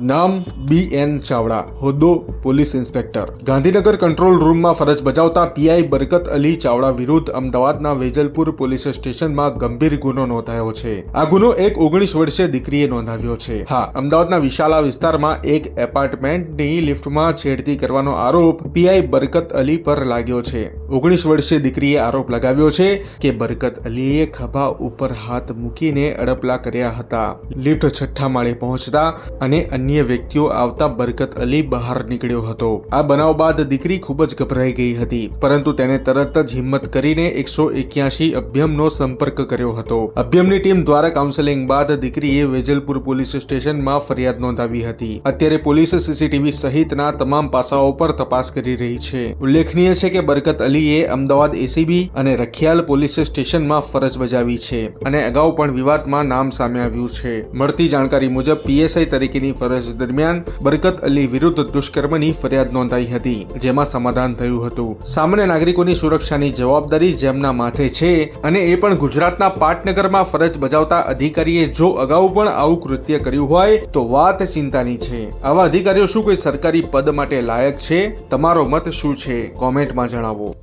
નામ બી એન ચાવડા, હોદ્દો police inspector. Gandhinagar control રૂમમાં ફરજ બજાવતા પીઆઈ બરકત અલી ચાવડા વિરુદ્ધ અમદાવાદના વેજલપુર પોલીસ સ્ટેશનમાં ગંભીર ગુનો નોંધાયો છે. આ ગુનો એક ઓગણીસ વર્ષીય દીકરીએ નોંધાવ્યો છે. હા, અમદાવાદના વિશાલા વિસ્તારમાં એક એપાર્ટમેન્ટની લિફ્ટમાં છેડતી કરવાનો આરોપ પીઆઈ બરકત અલી પર લાગ્યો છે. ઓગણીસ વર્ષીય દીકરીએ આરોપ લગાવ્યો છે કે બરકત અલીએ ખભા ઉપર હાથ મૂકીને અડપલા કર્યા હતા. લિફ્ટ છઠ્ઠા માળે પહોંચતા અને અન્ય વ્યક્તિઓ આવતા બરકત અલી બહાર નીકળ્યો હતો. આ બનાવ બાદ દીકરી ખૂબ જ ગભરાઈ ગઈ હતી, પરંતુ તેને તરત જ હિંમત કરીને એકસો એક્યાસી અભ્યમનો સંપર્ક કર્યો હતો. અભ્યમની ટીમ દ્વારા કાઉન્સેલિંગ બાદ દીકરીએ વેજલપુર પોલીસ સ્ટેશનમાં ફરિયાદ નોંધાવી હતી. અત્યારે પોલીસ સીસીટીવી સહિતના તમામ પાસાઓ પર તપાસ કરી રહી છે. ઉલ્લેખનીય છે કે બરકત અલીએ અમદાવાદ એસીબી અને રખિયાલ પોલીસ સ્ટેશનમાં ફરજ બજાવી છે અને અગાઉ પણ વિવાદમાં નામ સામે આવ્યું છે. મળતી જાણકારી મુજબ પીએસઆઈ તરીકેની ફરજ દરમિયાન બરકત અલી વિરુદ્ધ દુષ્કર્મની ફરિયાદ નોંધાઈ હતી, જેમાં સમાધાન થયું હતું. સામાન્ય નાગરિકોની સુરક્ષાની જવાબદારી જેમના માથે છે અને એ પણ ગુજરાતના પાટનગરમાં ફરજ બજાવતા અધિકારીએ જો અગાઉ પણ આવું કૃત્ય કર્યું હોય, તો વાત ચિંતાની છે. આવા અધિકારીઓ શું કોઈ સરકારી પદ માટે લાયક છે? તમારો મત શું છે? કોમેન્ટમાં જણાવો.